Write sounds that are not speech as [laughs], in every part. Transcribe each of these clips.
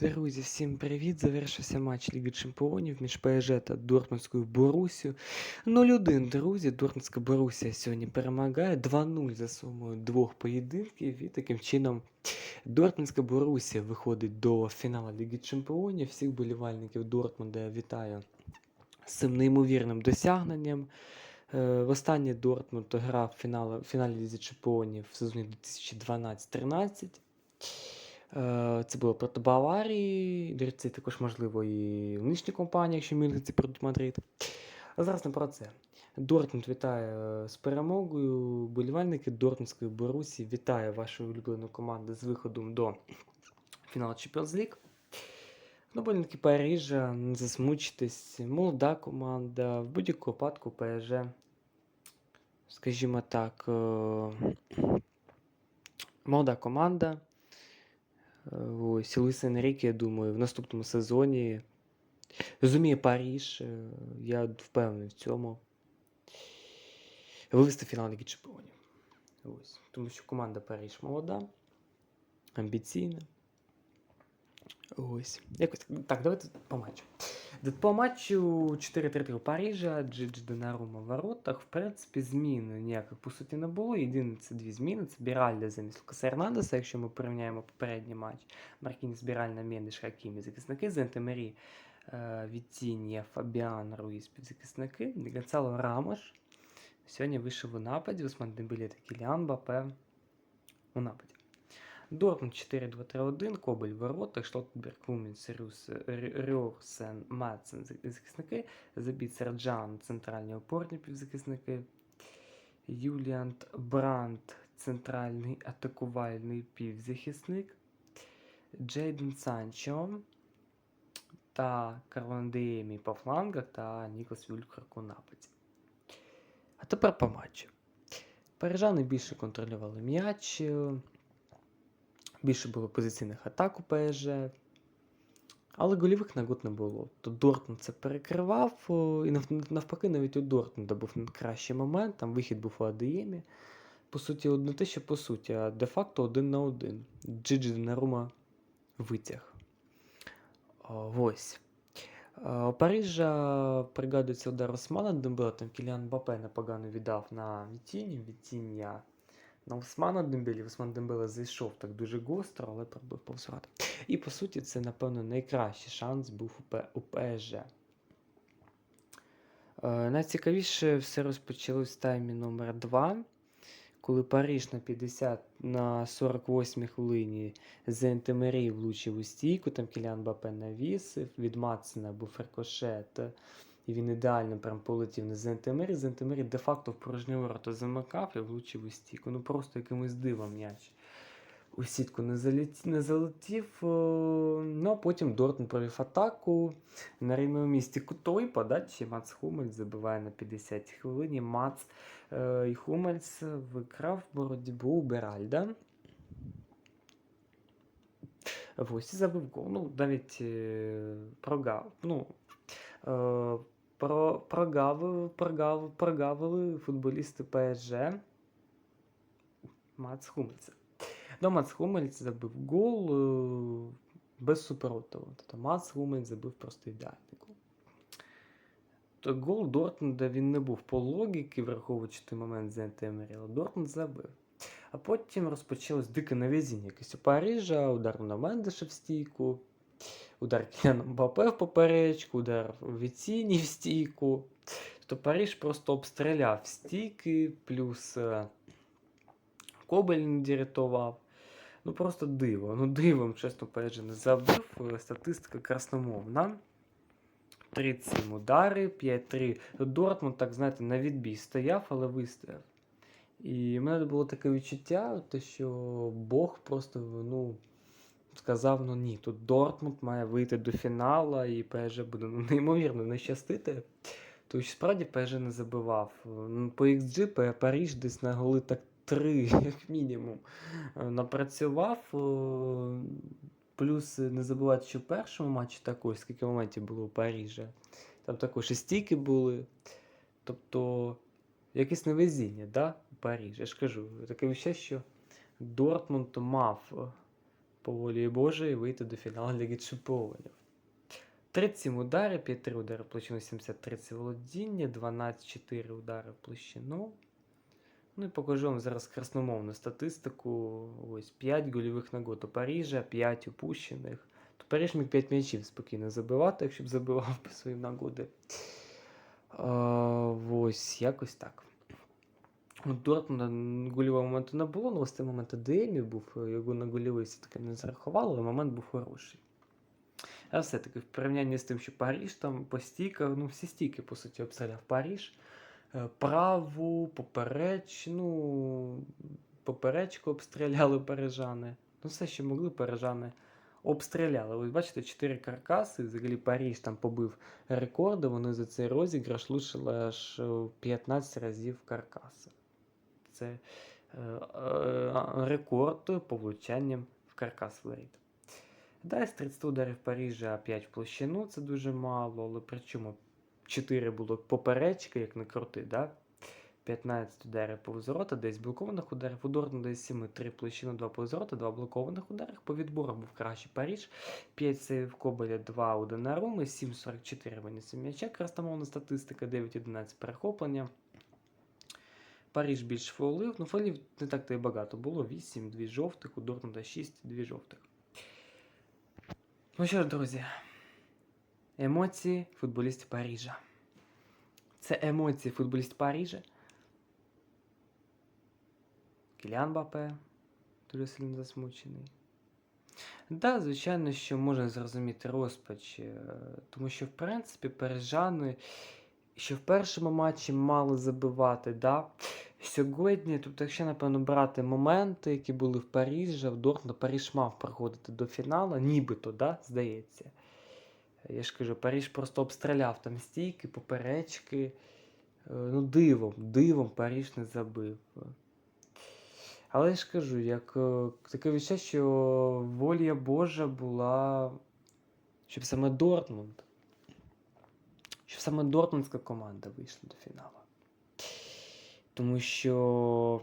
Друзі, всім привіт! Завершився матч Ліги Чемпіонів між ПСЖ та Дортмундською Борусією. 0-1, друзі. Дортмундська Борусія сьогодні перемагає 2-0 за сумою двох поєдинків. І таким чином Дортмундська Борусія виходить до фіналу Ліги Чемпіонів. Всіх болівальників Дортмунда я вітаю з цим неймовірним досягненням. Е, Востаннє Дортмунд грав в фіналі, Ліги Чемпіонів в сезоні 2012-13. Е, Це було проти Баварії. До речі, також можливо і в нинішній компанії, якщо Мюнхен проти Мадрид. А зараз не про це. Дортмунд вітає е, з перемогою. Болівальники Дортмундської Борусі вітає вашу улюблену команду з виходом до фіналу Champions League. Ну, болівальники Парижа, не засмучитесь. Молода команда, в будь-якому випадку ПСЖ, скажімо так, е, молода команда. Ось Луїс Енріке, я думаю, в наступному сезоні розуміє Паріж. е, Я впевнений в цьому. Вивести фінал Ліги Чемпіонів. Ось. Тому що команда Паріж молода, амбіційна. Ось. Якось так. Давайте по матчу. По матчу 4-3 у Парижа, Джидж Донарума в воротах. В принципі, змін ніяких по суті не було. Єдине це дві зміни. Це Біральда замість Лукаса Ернандеса, якщо ми порівняємо попередній матч. Маркінс Біральна, Мендеш, Хакімі захисники, Зентемері, е, Віттінія, Фабіан, Руїс півзахисники, Гонсало Рамош. Сьогодні вийшов у нападі, Усман Дембелі та Кіліан Бапе у нападі. Дортмунд 4-2-3-1, Кобель в воротах, Шлотберг, Рюс, Рюрсен, Мадсен захисники, Забіт Серджан, центральні опорні півзахисники, Юліант Брандт, центральний атакувальний півзахисник, Джейден Санчо та Карландеємі по флангах та Нікос Вюлькрак у нападі. А тепер по матчу. Парижани більше контролювали м'яч. Більше було позиційних атак у ПСЖ. Але голівих нагод не було. То Дортмунд це перекривав, і навпаки, навіть у Дортмунда був кращий момент, там вихід був у Адеємі. По суті, од- не те, що по суті, а де-факто один на один. Джиджі Донарума витяг. Ось. У Парижа пригадується удар Османа Дембела, там Кіліан Бапе непогано віддав на Вітіні. Вітіння на Османа Дембелі. Осман Дембеле зайшов так дуже гостро, але пробив повзвати. І по суті, це, напевно, найкращий шанс був у, ПСЖ. Е, Найцікавіше все розпочалось в таймі номер 2 коли Париж на 50 на 48 хвилині Зентемері влучив у стійку, там Кілян Бапе навісив, від Матсена був рикошет, і він ідеально прям полетів на Зентемері. Зентемері де-факто в порожні ворота замикав і влучив у стійку. Ну просто якимось дивом м'яч. У сітку не, залет... не залетів. е, Ну, а потім Дортмунд провів атаку. На рівному місці кутовий подачі Мац Хумельс забиває на 50 хвилині. Мац е, і Хумельс викрав боротьбу у Беральда. Ось і забив гол. Ну, навіть е, прогав. Ну, про, прогавив, прогавив, прогавили футболісти ПСЖ. Мац Хумельса. Ну, Мац Хумельс забив гол е, без супротиву. Тобто Мац Хумельс забив просто ідеальний гол. То гол Дортмунда він не був по логіки, враховуючи той момент з Емері, але Дортмунд забив. А потім розпочалось дике навізіння якесь у Парижа, удар на Мендеша в стійку, удар Кіляна Мбапе в поперечку, удар Віціні в стійку. Тобто Париж просто обстріляв стійки, плюс е, Кобель не дірятував. Ну просто диво. Ну дивом, чесно не забив. Е, Статистика красномовна. 37 удари, 5-3. Дортмунд, так знаєте, на відбій стояв, але вистояв. І в мене було таке відчуття, те, що Бог просто ну, сказав: ну ні, тут Дортмунд має вийти до фіналу, і ПСЖ буде ну, неймовірно не щастити. Тому що справді ПСЖ не забивав. Ну, По XG П- Париж десь на голи так 3, [laughs] як мінімум, е, напрацював. е, Плюс е, не забувати, що в першому матчі також, скільки моментів було у Парижа. Там також і стійки були. Тобто, якесь невезіння, да, у Парижі. Я ж кажу, таке відчуття, що Дортмунд мав по волі Божої вийти до фіналу Ліги Чемпіонів. 37 удари, 5-3 удари в площину, 73 це володіння, 12-4 удари в площину. Ну і покажу вам зараз красномовну статистику. Ось 5 гольових нагод у Парижа, 5 упущених. То Париж міг 5 м'ячів спокійно забивати, якщо б забивав по свої нагоди. Ось якось так. У Дортмунда гольового моменту не було, але ось цей момент АДМів був, його на гольовий все-таки не зарахували, але момент був хороший. А все-таки в порівнянні з тим, що Париж там по стійках, ну всі стійки, по суті, обстріляв Париж. Е, Праву, поперечну, поперечку обстріляли парижани. Ну, все, що могли, парижани обстріляли. Ви бачите, 4 каркаси, взагалі Париж там побив рекорди, вони за цей розіграш лишили аж е, 15 разів каркаси. Це е, е, рекорд по влучанням в каркас. Далі з 30 ударів Парижа 5 в площину, це дуже мало, але причому 4 було поперечки, як не крути, да? 15 ударів по ворота, 10 блокованих ударів, у Дортмунда десь 7, 3 площину, 2 по ворота, 2 блокованих ударів. По відборах був кращий Париж, 5 сейв Кобеля, 2 у Донаруми, 7-44 винесли м'яча, красномовна статистика, 9-11 перехоплення. Париж більш фолив, ну фолів не так то і багато було, 8, 2 жовтих, у Дортмунда 6, 2 жовтих. Ну що ж, друзі, емоції футболістів Парижа. Це емоції футболістів Парижа. Кіліан Бапе дуже сильно засмучений. Да, звичайно, що можна зрозуміти розпач, е, тому що, в принципі, парижани, що в першому матчі мали забивати, да? Сьогодні, тобто, якщо, напевно, брати моменти, які були в Парижі, в Дортмунда, Париж мав проходити до фіналу, нібито, да, здається. Я ж кажу, Париж просто обстріляв там стійки, поперечки. Е, Ну, дивом, дивом Париж не забив. Але я ж кажу, як е, таке відчуття, що воля Божа була, щоб саме Дортмунд, щоб саме Дортмундська команда вийшла до фіналу. Тому що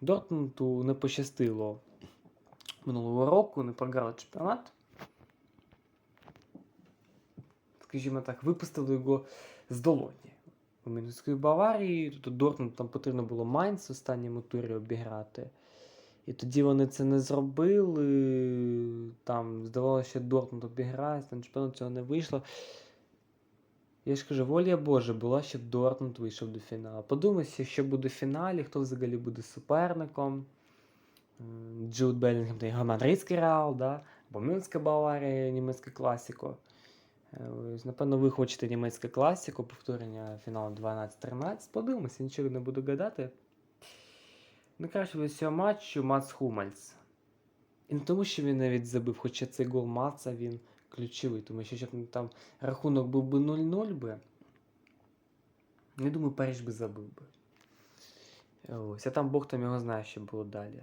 Дортмунду не пощастило минулого року, не програли чемпіонат. Скажімо так, випустили його з долоні. У Мінської Баварії, тут Дортмунд там потрібно було Майнц в останньому турі обіграти. І тоді вони це не зробили. Там здавалося, що Дортмунд обіграє, там чемпіонат цього не вийшло. Я ж кажу, воля Божа була, щоб Дортмунд вийшов до фіналу. Подумайся, що буде в фіналі, хто взагалі буде суперником. Джуд Белінгем та його мадридський Реал, да? або Мюнська Баварія, німецьке класіко. Е, напевно, ви хочете німецьке класіко, повторення фіналу 12-13. Подивимося, нічого не буду гадати. Найкраще від цього матчу Мац Хумальц. І не тому, що він навіть забив, хоча цей гол Маца він ключовий, тому що якщо там рахунок був би 0-0 би. Не думаю, Париж би забив би. Ось, а там Бог там його знає, що було далі.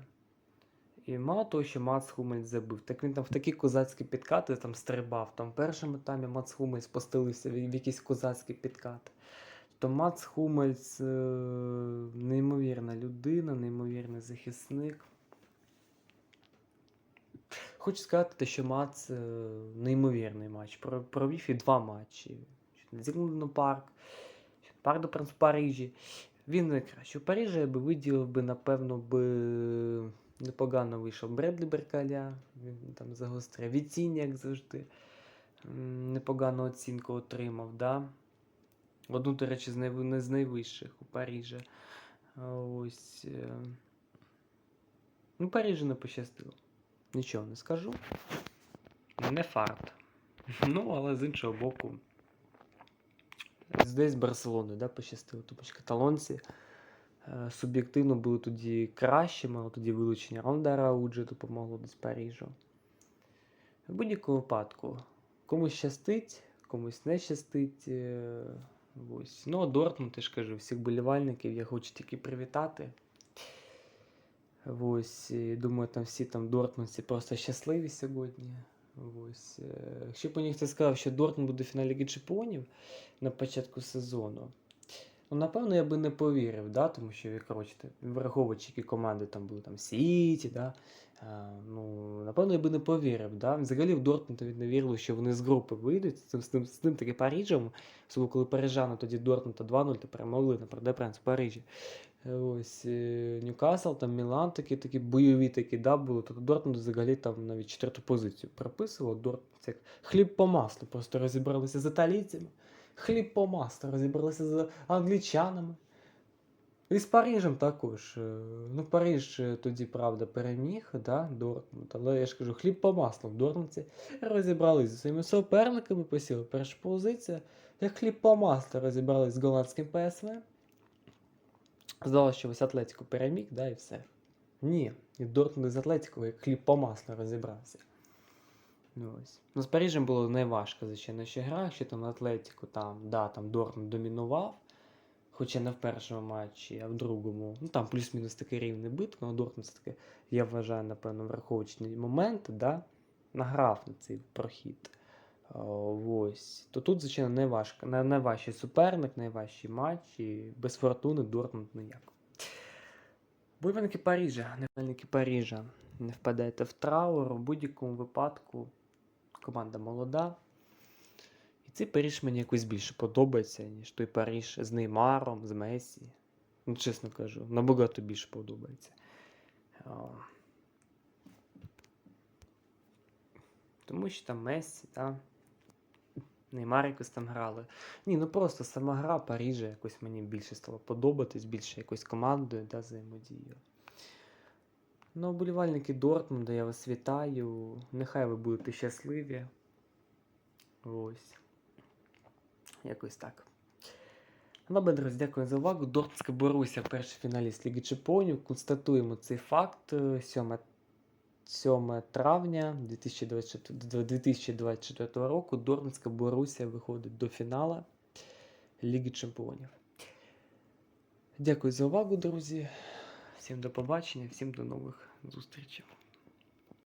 І мало того, що Мац Хумельс забив, так він там в такі козацькі підкати там стрибав. Там в першому таймі Мац Хумельс постелився в, якісь козацькі підкати. То Мац Хумельс е- неймовірна людина, неймовірний захисник. Хочу сказати, що Мац е, неймовірний матч. Провів і два матчі. Зігнув парк, парк до Пранс в Парижі. Він найкраще. У Парижі я би виділив би, напевно, би непогано вийшов Бредлі Беркаля. Він там загострив. Віцінь, як завжди. Непогану оцінку отримав, да? Одну, до речі, з, найви... не з найвищих у Парижі. Ось. е, Ну, Парижі не пощастило. Нічого не скажу. Не фарт. [laughs] Ну, але з іншого боку. Десь Барселони, да, пощастило. Тому що каталонці е, суб'єктивно були тоді кращими, але тоді вилучення Рондера Ауджі допомогло десь Парижу. В будь-якому випадку, комусь щастить, комусь не щастить. е, Ось. Ну, а Дортмунд, я ж кажу, всіх болівальників я хочу тільки привітати. Ось, думаю, там всі там Дортмундці просто щасливі сьогодні. Ось. е, Якщо б мені хтось сказав, що Дортмунд буде в фіналі Ліги Чемпіонів на початку сезону. Ну, напевно, я би не повірив, да, тому що, коротше, враховуючи, які команди там були, там Сіті, да, а, ну, напевно, я би не повірив. Да. Взагалі в Дортмунд не вірили, що вони з групи вийдуть з з тим, з тим таки Парижем. Особливо, коли парижани тоді Дортмунда 2-0 то перемогли на Продепренс в Парижі. Ось е, Ньюкасл, там Мілан такі, такі бойові такі, да, були. Тобто Дортмунд взагалі там навіть четверту позицію приписував. Дортмунд як хліб по маслу. Просто розібралися з італійцями. Хліб по маслу, розібралися з англічанами. І з Парижем також. Е, Ну, Париж е, тоді, правда, переміг, да, Дортмунд. Але я ж кажу, хліб по маслу. В Дортмундці розібралися зі своїми суперниками, посіли перша позиція. Як хліб по маслу розібрались з голландським ПСВ. Здалося, що ось Атлетико переміг, да, і все. Ні, і Дортмунд з Атлетико як хліб по маслу розібрався. Ну, ось. Ну, з Парижем було найважко, звичайно, ще гра, що там Атлетико, там, да, там Дортмунд домінував, хоча не в першому матчі, а в другому. Ну там плюс-мінус таке рівне битва, але Дортмунд все таки, я вважаю, напевно, враховуючи момент, да, награв на цей прохід. Ось. То тут, звичайно, найважко. най- Найважчий суперник, найважчий матч, і без фортуни Дортмунд ніяк. Бойовники Парижа, невельники Парижа. Не впадайте в траур, в будь-якому випадку команда молода. І цей Париж мені якось більше подобається, ніж той Париж з Неймаром, з Месі. Ну, чесно кажу, набагато більше подобається. Тому що там Месі, та, Неймар якось там грали. Ні, ну просто сама гра Парижа якось мені більше стала подобатись, більше якось командою да, взаємодією. Ну, оболівальники Дортмунда, я вас вітаю. Нехай ви будете щасливі. Ось. Якось так. Добре, друзі, дякую за увагу. Дортмундська Боруся, перший фіналіст Ліги Чемпіонів. Констатуємо цей факт. 7, 7 травня 2024, 2024 року Дорнська Боруся виходить до фінала Ліги Чемпіонів. Дякую за увагу, друзі. Всім до побачення, всім до нових зустрічей.